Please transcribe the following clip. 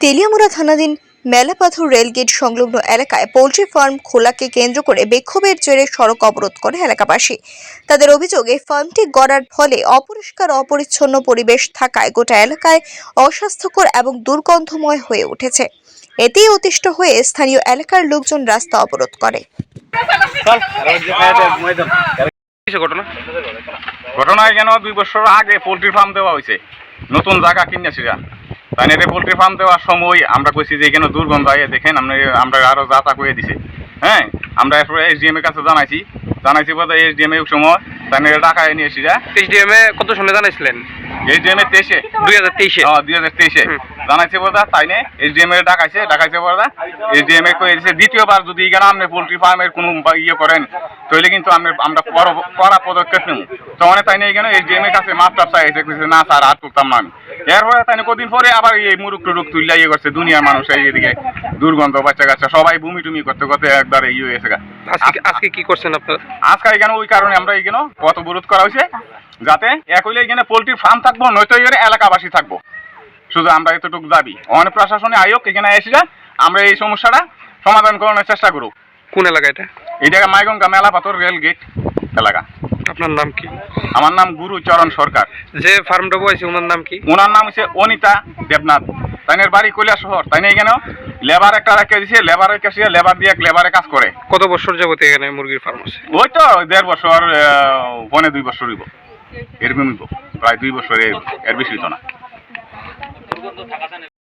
তেলিয়ামুড়া থানাধীন মেলাপাথর রেলগেট সংলগ্ন এলাকায় পোল্ট্রি ফার্ম খোলাকে কেন্দ্র করে বিক্ষোভের জেরে সড়ক অবরোধ করে এলাকাবাসী। তাদের অভিযোগ ফার্মটি গড়ার ফলে অপরিষ্কার অপরিচ্ছন্ন পরিবেশ থাকায় গোটা এলাকায় অস্বাস্থ্যকর এবং দুর্গন্ধময় হয়ে উঠেছে। এতেই অতিষ্ঠ হয়ে স্থানীয় এলাকার লোকজন রাস্তা অবরোধ করে। ঘটনা? ঘটনায় কেন? দুই বছর আগে পোলট্রি ফার্ম দেওয়া হয়েছে। নতুন জায়গা কিনেছিরা তাই এটা পোলট্রি ফার্ম দেওয়ার সময় আমরা কইছি যে এখানে দুর্গন্ধ আয়ে দেখেন আমরা আমরা যা তা করে দিছি। হ্যাঁ আমরা এরপরে এস ডিএম এর কাছে জানাইছি। জানাইছি বলতে এসডিএম এর সময় তাই টাকা নিয়ে এসিরা ডিএম এ কত সালে জানাইছিলেন? এসডিএম এ তেইশে। দুই হাজার তেইশে। দুই হাজার তেইশে। জানাইছে বোধা তাই নে? এসডিএম এর ডাকাইছে ডাকাইছে বোধা এসডিএম এ কয়ে দ্বিতীয়বার যদি এখানে আপনি পোলট্রি ফার্মের কোনো ইয়ে করেন তাহলে কিন্তু আমরা আমরা কড়া পদক্ষেপ নেব। তো মানে তাই না এখানে এসডিএম এর কাছে মাপ টাপ চাইছে কইছে না স্যার আর করতাম না আমি। এরপরে তাই কদিন পরে আবার এই মুরুক টুরুক তুলিয়া ইয়ে করছে দুনিয়ার মানুষ এই এদিকে। দুর্গন্ধ বাচ্চা কাচ্চা সবাই বমি টুমি করতে করতে একবার ইয়ে হয়েছে। আজকে কি করছেন আপনারা? আজকে এখানে ওই কারণে আমরা এখানে পথ অবরোধ করা হয়েছে যাতে এক হইলে এখানে পোলট্রির ফার্ম থাকব নয়তো এখানে এলাকাবাসী থাকব। শুধু আমরা এতটুকু দাবি। অনেক প্রশাসনে আয়োগ এখানে এসে যা আমরা এই সমস্যাটা সমাধান করানোর চেষ্টা করুক। কোন এলাকা এটা? জায়গা মাইগঙ্গা মেলা পাথর রেল গেট এলাকা। আপনার নাম কি? আমার নাম গুরু চরণ সরকার। যে ফার্মটা বয়েছে ওনার নাম কি? ওনার নাম হচ্ছে অনিতা দেবনাথ। তাইনের বাড়ি কৈলা শহর। তাই না এখানে লেবার একটা রেখে দিছে লেবারের কাছে লেবার দিয়ে লেবারে কাজ করে। কত বছর যাবত এখানে মুরগির ফার্ম আছে? ওই তো দেড় বছর পৌনে দুই বছর হইব। এরকম প্রায় দুই বছর এর বেশি হইতো না। দুর্গন্ধ থাকাতে